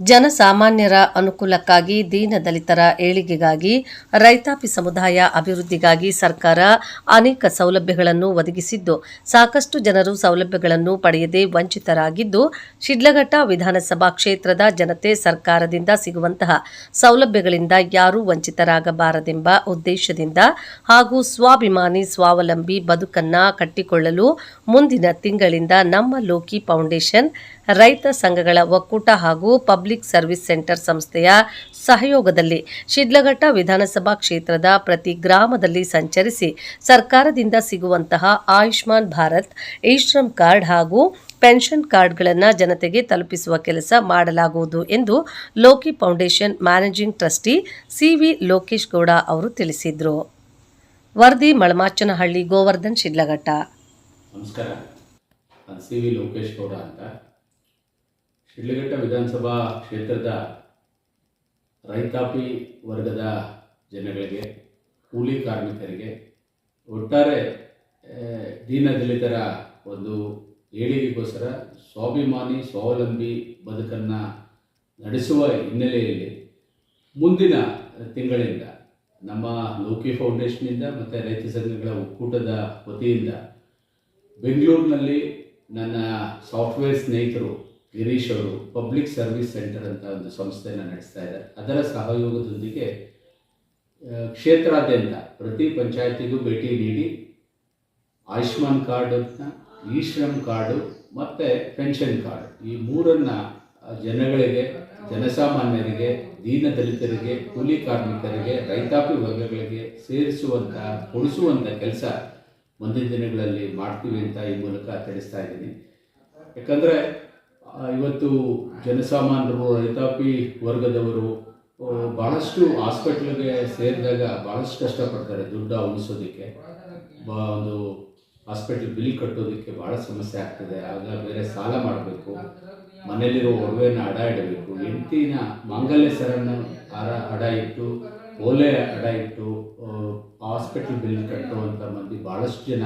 ಜನಸಾಮಾನ್ಯರ ಅನುಕೂಲಕ್ಕಾಗಿ ದೀನದಲಿತರ ಏಳಿಗೆಗಾಗಿ, ರೈತಾಪಿ ಸಮುದಾಯ ಅಭಿವೃದ್ಧಿಗಾಗಿ ಸರ್ಕಾರ ಅನೇಕ ಸೌಲಭ್ಯಗಳನ್ನು ಒದಗಿಸಿದ್ದು, ಸಾಕಷ್ಟು ಜನರು ಸೌಲಭ್ಯಗಳನ್ನು ಪಡೆಯದೆ ವಂಚಿತರಾಗಿದ್ದು, ಶಿಡ್ಲಘಟ್ಟ ವಿಧಾನಸಭಾ ಕ್ಷೇತ್ರದ ಜನತೆ ಸರ್ಕಾರದಿಂದ ಸಿಗುವಂತಹ ಸೌಲಭ್ಯಗಳಿಂದ ಯಾರೂ ವಂಚಿತರಾಗಬಾರದೆಂಬ ಉದ್ದೇಶದಿಂದ ಹಾಗೂ ಸ್ವಾಭಿಮಾನಿ, ಸ್ವಾವಲಂಬಿ ಬದುಕನ್ನ ಕಟ್ಟಿಕೊಳ್ಳಲು ಮುಂದಿನ ತಿಂಗಳಿಂದ ನಮ್ಮ ಲೋಕಿ ಫೌಂಡೇಶನ್, ರೈತ ಸಂಘಗಳ ಒಕ್ಕೂಟ ಹಾಗೂ ಪಬ್ಲಿಕ್ ಸರ್ವಿಸ್ ಸೆಂಟರ್ ಸಂಸ್ಥೆಯ ಸಹಯೋಗದಲ್ಲಿ ಶಿಡ್ಲಘಟ್ಟ ವಿಧಾನಸಭಾ ಕ್ಷೇತ್ರದ ಪ್ರತಿ ಗ್ರಾಮದಲ್ಲಿ ಸಂಚರಿಸಿ ಸರ್ಕಾರದಿಂದ ಸಿಗುವಂತಹ ಆಯುಷ್ಮಾನ್ ಭಾರತ್ ಈಶ್ರಮ್ ಶ್ರಮ್ ಕಾರ್ಡ್ ಹಾಗೂ ಪೆನ್ಷನ್ ಕಾರ್ಡ್ಗಳನ್ನು ಜನತೆಗೆ ತಲುಪಿಸುವ ಕೆಲಸ ಮಾಡಲಾಗುವುದು ಎಂದು Loki foundation managing trustee CV Lokesh Gowda ಅವರು ತಿಳಿಸಿದರು. ವರದಿ ಮಳಮಾಚನಹಳ್ಳಿ ಗೋವರ್ಧನ್ ಶಿಡ್ಲಘಟ್ಟ. ನಮಸ್ಕಾರ. ಸಿ ವಿ ಲೋಕೇಶ್ ಗೌಡ ಅಂತ. ಶಿಡ್ಲಘಟ್ಟ ವಿಧಾನಸಭಾ ಕ್ಷೇತ್ರದ ರೈತಾಪಿ ವರ್ಗದ ಜನಗಳಿಗೆ, ಕೂಲಿ ಕಾರ್ಮಿಕರಿಗೆ ಒಟ್ಟಾರೆ ದೀನ ದೀನದಲಿತರ ಒಂದು ಏಳಿಗೆಗೋಸ್ಕರ ಸ್ವಾಭಿಮಾನಿ, ಸ್ವಾವಲಂಬಿ ಬದುಕನ್ನು ನಡೆಸುವ ಹಿನ್ನೆಲೆಯಲ್ಲಿ ಮುಂದಿನ ತಿಂಗಳಿಂದ, ನಮ್ಮ ಲೋಕಿ ಫೌಂಡೇಶನ್ನಿಂದ ಮತ್ತು ರೈತ ಸಂಘಗಳ ಒಕ್ಕೂಟದ ವತಿಯಿಂದ ಬೆಂಗಳೂರಿನಲ್ಲಿ ನನ್ನ ಸಾಫ್ಟ್ವೇರ್ ಸ್ನೇಹಿತರು ಗಿರೀಶ್ ಅವರು ಪಬ್ಲಿಕ್ ಸರ್ವಿಸ್ ಸೆಂಟರ್ ಅಂತ ಒಂದು ಸಂಸ್ಥೆಯನ್ನು ನಡೆಸ್ತಾ ಇದ್ದಾರೆ. ಅದರ ಸಹಯೋಗದೊಂದಿಗೆ ಕ್ಷೇತ್ರಾದ್ಯಂತ ಪ್ರತಿ ಪಂಚಾಯತಿಗೂ ಭೇಟಿ ನೀಡಿ ಆಯುಷ್ಮಾನ್ ಕಾರ್ಡನ್ನ ಇ ಶ್ರಮ್ ಕಾರ್ಡು ಮತ್ತು ಪೆನ್ಷನ್ ಕಾರ್ಡ್. ಈ ಮೂರನ್ನು ಜನಗಳಿಗೆ, ಜನಸಾಮಾನ್ಯರಿಗೆ ದೀನ ದಲಿತರಿಗೆ ಕೂಲಿ ಕಾರ್ಮಿಕರಿಗೆ, ರೈತಾಪಿ ವರ್ಗಗಳಿಗೆ ಸೇರಿಸುವಂಥ ಕೊಡಿಸುವಂಥ ಕೆಲಸ ಮುಂದಿನ ದಿನಗಳಲ್ಲಿ ಮಾಡ್ತೀವಿ ಅಂತ ಈ ಮೂಲಕ ತಿಳಿಸ್ತಾ ಇದ್ದೀನಿ. ಯಾಕಂದರೆ ಇವತ್ತು ಜನಸಾಮಾನ್ಯರು, ರೈತಾಪಿ ವರ್ಗದವರು ಭಾಳಷ್ಟು ಹಾಸ್ಪಿಟ್ಲಿಗೆ ಸೇರಿದಾಗ ಭಾಳಷ್ಟು ಕಷ್ಟಪಡ್ತಾರೆ ದುಡ್ಡು ಉಳಿಸೋದಕ್ಕೆ. ಒಂದು ಹಾಸ್ಪಿಟ್ಲ್ ಬಿಲ್ ಕಟ್ಟೋದಕ್ಕೆ ಭಾಳ ಸಮಸ್ಯೆ ಆಗ್ತದೆ. ಆಗ ಬೇರೆ ಸಾಲ ಮಾಡಬೇಕು. ಮನೆಯಲ್ಲಿರೋ ಒಡವೆನ ಅಡ ಇಡಬೇಕು. ಹೆಂಡತಿನ ಮಾಂಗಲ್ಯ ಸರನ್ನು ಅರ ಅಡ ಇಟ್ಟು, ಓಲೆ ಅಡ ಇಟ್ಟು ಹಾಸ್ಪಿಟ್ಲ್ ಬಿಲ್ ಕಟ್ಟುವಂಥ ಮಂದಿ ಭಾಳಷ್ಟು ಜನ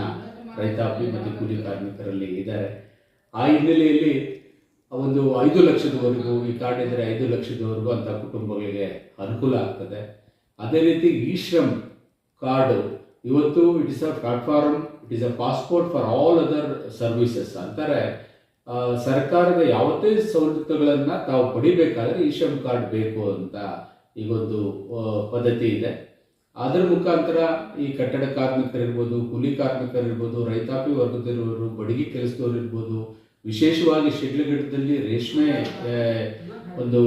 ರೈತಾಪಿ ಮತ್ತು ಕೂಲಿ ಕಾರ್ಮಿಕರಲ್ಲಿ ಇದ್ದಾರೆ. ಆ ಹಿನ್ನೆಲೆಯಲ್ಲಿ ಒಂದು ಐದು ಲಕ್ಷದವರೆಗೂ ಈ ಕಾರ್ಡ್ ಇದ್ದರೆ ಐದು ಲಕ್ಷದವರೆಗೂ ಅಂತ ಕುಟುಂಬಗಳಿಗೆ ಅನುಕೂಲ ಆಗ್ತದೆ. ಅದೇ ರೀತಿ ಈಶ್ರಮ್ ಶ್ರಮ್ ಕಾರ್ಡು, ಇವತ್ತು it is a platform it is a passport for all other services ಅಂತಾರೆ. ಸರ್ಕಾರದ ಯಾವುದೇ ಸವಲತ್ತುಗಳನ್ನು ತಾವು ಪಡಿಬೇಕಾದ್ರೆ ಈಶ್ರಮ್ ಶ್ರಮ್ ಕಾರ್ಡ್ ಬೇಕು ಅಂತ ಈಗೊಂದು ಪದ್ಧತಿ ಇದೆ. ಅದರ ಮುಖಾಂತರ ಈ ಕಟ್ಟಡ ಕಾರ್ಮಿಕರಿರ್ಬೋದು, ಕೂಲಿ ಕಾರ್ಮಿಕರಿರ್ಬೋದು, ರೈತಾಪಿ ವರ್ಗದವರು ಬಡಗಿ ಕೆಲಸದವರು ಇರ್ಬೋದು ವಿಶೇಷವಾಗಿ ಶಿಡ್ಲಘಟ್ಟದಲ್ಲಿ ರೇಷ್ಮೆ ಒಂದು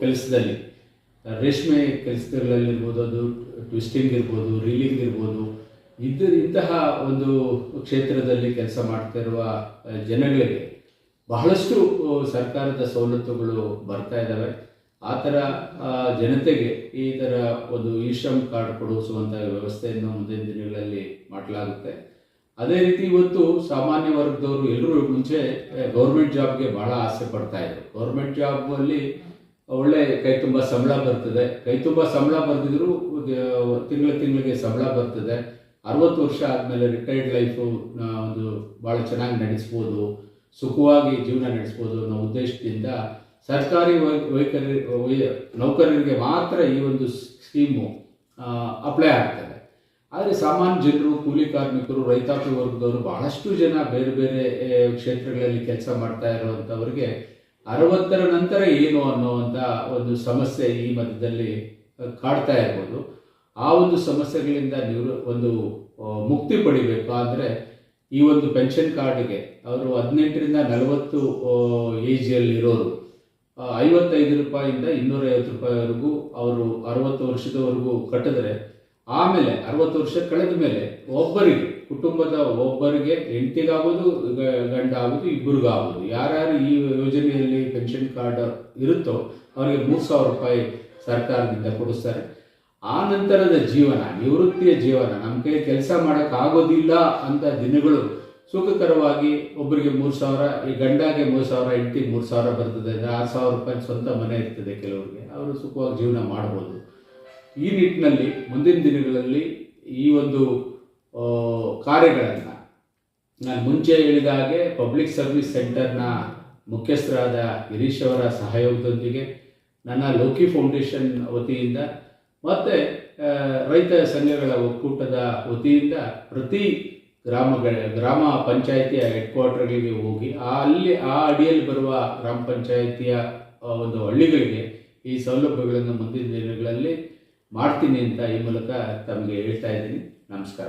ಕೆಲಸದಲ್ಲಿ. ರೇಷ್ಮೆ ಕೆಲಸಗಳಲ್ಲಿರ್ಬೋದು ಅದು ಟ್ವಿಸ್ಟಿಂಗ್ ಇರ್ಬೋದು, ರೀಲಿಂಗ್ ಇರ್ಬೋದು. ಇದ್ದ ಇಂತಹ ಒಂದು ಕ್ಷೇತ್ರದಲ್ಲಿ ಕೆಲಸ ಮಾಡ್ತಿರುವ ಜನಗಳಿಗೆ ಬಹಳಷ್ಟು ಸರ್ಕಾರದ ಸವಲತ್ತುಗಳು ಬರ್ತಾ ಇದ್ದಾವೆ ಆ ಥರ ಜನತೆಗೆ ಈ ಥರ ಒಂದು ಇ ಶ್ರಮ್ ಕಾರ್ಡ್ ಕೊಡಿಸುವಂಥ ವ್ಯವಸ್ಥೆಯನ್ನು ಮುಂದಿನ ದಿನಗಳಲ್ಲಿ ಮಾಡಲಾಗುತ್ತೆ. ಅದೇ ರೀತಿ ಇವತ್ತು ಸಾಮಾನ್ಯ ವರ್ಗದವರು ಎಲ್ಲರೂ ಮುಂಚೆ ಗೌರ್ಮೆಂಟ್ ಜಾಬ್ಗೆ ಬಹಳ ಆಸೆ ಪಡ್ತಾ ಇದ್ರು. ಗೌರ್ಮೆಂಟ್ ಜಾಬಲ್ಲಿ ಒಳ್ಳೆ ಕೈ ತುಂಬ ಸಂಬಳ ಬರ್ತದೆ. ಕೈ ತುಂಬ ಸಂಬಳ ಬರ್ತಿದ್ರು ತಿಂಗಳ ತಿಂಗಳಿಗೆ ಸಂಬಳ ಬರ್ತದೆ. ಅರವತ್ತು ವರ್ಷ ಆದಮೇಲೆ ರಿಟೈರ್ಡ್ ಲೈಫು ಒಂದು ಭಾಳ ಚೆನ್ನಾಗಿ ನಡೆಸ್ಬೋದು, ಸುಖವಾಗಿ ಜೀವನ ನಡೆಸ್ಬೋದು ಅನ್ನೋ ಉದ್ದೇಶದಿಂದ ಸರ್ಕಾರಿ ವೈ- ವೈಕರಿ, ವೈ- ನೌಕರರಿಗೆ ಮಾತ್ರ ಈ ಒಂದು ಸ್ಕೀಮು ಅಪ್ಲೈ ಆಗ್ತದೆ. ಆದರೆ ಸಾಮಾನ್ಯ ಜನರು ಕೂಲಿ ಕಾರ್ಮಿಕರು ರೈತಾಪಿ ವರ್ಗದವರು ಬಹಳಷ್ಟು ಜನ ಬೇರೆ ಬೇರೆ ಕ್ಷೇತ್ರಗಳಲ್ಲಿ ಕೆಲಸ ಮಾಡ್ತಾ ಇರುವಂಥವ್ರಿಗೆ ಅರವತ್ತರ ನಂತರ ಏನು ಅನ್ನುವಂಥ ಒಂದು ಸಮಸ್ಯೆ ಈ ಮಧ್ಯದಲ್ಲಿ ಕಾಡ್ತಾ ಇರ್ಬೋದು. ಆ ಒಂದು ಸಮಸ್ಯೆಗಳಿಂದ ನಿವೃ ಒಂದು ಮುಕ್ತಿ ಪಡಿಬೇಕು ಆದರೆ ಈ ಒಂದು ಪೆನ್ಷನ್ ಕಾರ್ಡ್ಗೆ ಅವರು ಹದಿನೆಂಟರಿಂದ ನಲವತ್ತು ಆ, ಐವತ್ತೈದು ರೂಪಾಯಿಂದ ಇನ್ನೂರೈವತ್ತು ರೂಪಾಯಿವರೆಗೂ ಅವರು ಅರವತ್ತು ವರ್ಷದವರೆಗೂ ಕಟ್ಟಿದ್ರೆ ಆಮೇಲೆ ಅರವತ್ತು ವರ್ಷ ಕಳೆದ ಮೇಲೆ ಒಬ್ಬರಿಗೆ, ಕುಟುಂಬದ ಒಬ್ಬರಿಗೆ ಹೆಂಡತಿಗಾಗೋದು ಗಂಡ ಆಗೋದು ಇಬ್ಬರಿಗಾಗೋದು ಯಾರ್ಯಾರು ಈ ಯೋಜನೆಯಲ್ಲಿ ಪೆನ್ಷನ್ ಕಾರ್ಡ್ ಇರುತ್ತೋ ಅವರಿಗೆ ಮೂರು ಸಾವಿರ ರೂಪಾಯಿ ಸರ್ಕಾರದಿಂದ ಕೊಡಿಸ್ತಾರೆ. ಆ ನಂತರದ ಜೀವನ, ನಿವೃತ್ತಿಯ ಜೀವನ, ನಮ್ಮ ಕೈ ಕೆಲಸ ಮಾಡೋಕ್ಕಾಗೋದಿಲ್ಲ ಅಂತ ದಿನಗಳು ಸುಖಕರವಾಗಿ ಒಬ್ಬರಿಗೆ ಮೂರು ಸಾವಿರ, ಈ ಗಂಡಾಗೆ ಮೂರು ಸಾವಿರ ಹೆಂಡತಿ ಮೂರು ಸಾವಿರ ಬರ್ತದೆ, ಆರು ಸಾವಿರ ರೂಪಾಯಿ ಸ್ವಂತ ಮನೆ ಇರ್ತದೆ ಕೆಲವರಿಗೆ. ಅವರು ಸುಖವಾಗಿ ಜೀವನ ಮಾಡ್ಬೋದು. ಈ ನಿಟ್ಟಿನಲ್ಲಿ ಮುಂದಿನ ದಿನಗಳಲ್ಲಿ ಈ ಒಂದು ಕಾರ್ಯಗಳನ್ನು ನಾನು ಮುಂಚೆ ಹೇಳಿದ ಹಾಗೆ ಪಬ್ಲಿಕ್ ಸರ್ವಿಸ್ ಸೆಂಟರ್ನ ಮುಖ್ಯಸ್ಥರಾದ ಗಿರೀಶ್ ಅವರ ಸಹಯೋಗದೊಂದಿಗೆ ನನ್ನ ಲೋಕಿ ಫೌಂಡೇಶನ್ ವತಿಯಿಂದ ಮತ್ತು ರೈತ ಸಂಘಗಳ ಒಕ್ಕೂಟದ ವತಿಯಿಂದ ಪ್ರತಿ ಗ್ರಾಮಗಳ ಗ್ರಾಮ ಪಂಚಾಯಿತಿಯ ಹೆಡ್ ಕ್ವಾರ್ಟರ್ಗಳಿಗೆ ಹೋಗಿ ಆ ಅಲ್ಲಿ, ಆ ಅಡಿಯಲ್ಲಿ ಬರುವ ಗ್ರಾಮ ಪಂಚಾಯಿತಿಯ ಒಂದು ಹಳ್ಳಿಗಳಿಗೆ ಈ ಸೌಲಭ್ಯಗಳನ್ನು ಮುಂದಿನ ದಿನಗಳಲ್ಲಿ ಮಾಡ್ತೀನಿ ಅಂತ ಈ ಮೂಲಕ ತಮಗೆ ಹೇಳ್ತಾ ಇದ್ದೀನಿ. ನಮಸ್ಕಾರ.